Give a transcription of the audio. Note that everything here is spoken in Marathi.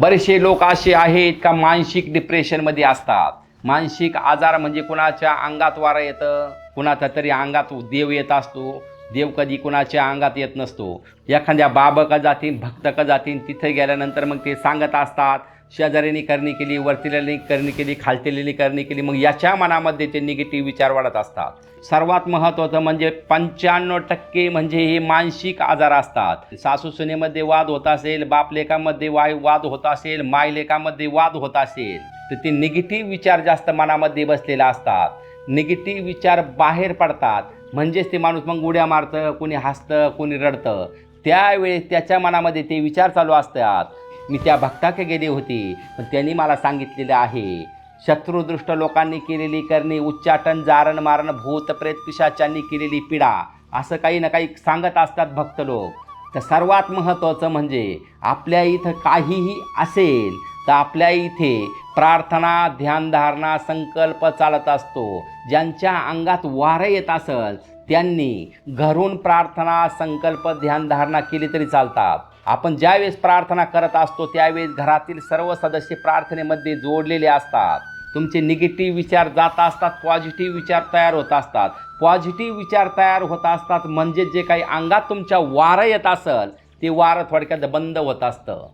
बरेचसे लोक असे आहेत का मानसिक डिप्रेशनमध्ये असतात. मानसिक आजार म्हणजे कुणाच्या अंगात वारं येतं कुणाच्या तरी अंगात देव येत असतो. देव कधी कुणाच्या अंगात येत नसतो. एखाद्या बाबा जातीन भक्त का जातीन तिथे गेल्यानंतर मग ते सांगत असतात शेजाऱ्यांनी करणी केली वरतील्यानी करणी केली खालतेलेली करणी केली मग याच्या मनामध्ये ते निगेटिव्ह विचार वाढत असतात. सर्वात महत्त्वाचं म्हणजे पंच्याण्णव टक्के म्हणजे हे मानसिक आजार असतात. सासू सुनेमध्ये वाद होत असेल बापलेखामध्ये वाय वाद होत असेल मायलेखामध्ये वाद होत असेल तर ते निगेटिव्ह विचार जास्त मनामध्ये बसलेले असतात. निगेटिव्ह विचार बाहेर पडतात. म्हणजेच ते माणूस मग उड्या मारतं कोणी हसतं कोणी रडतं. त्यावेळेस त्याच्या मनामध्ये ते विचार चालू असतात. मी त्या भक्ताकडे गेली होती पण त्यांनी मला सांगितलेलं आहे शत्रुदृष्ट लोकांनी केलेली करणे उच्चाटन जारण मारण भूत प्रेत पिशाच्यांनी केलेली पीडा असं काही ना काही सांगत असतात भक्त लोक. तर सर्वात महत्त्वाचं म्हणजे आपल्या इथं काहीही असेल तर आपल्या इथे प्रार्थना ध्यानधारणा संकल्प चालत असतो. ज्यांच्या अंगात वारं येत असेल त्यांनी घरून प्रार्थना संकल्प ध्यानधारणा केली तरी चालतात. आपण ज्यावेळेस प्रार्थना करत असतो त्यावेळेस घरातील सर्व सदस्य प्रार्थनेमध्ये जोडलेले असतात. तुमचे निगेटिव्ह विचार जात असतात पॉझिटिव्ह विचार तयार होत असतात. पॉझिटिव्ह विचार तयार होत असतात म्हणजे जे काही अंगात तुमच्या वारं येत असेल ते वारं थोडक्यात बंद होत असतं.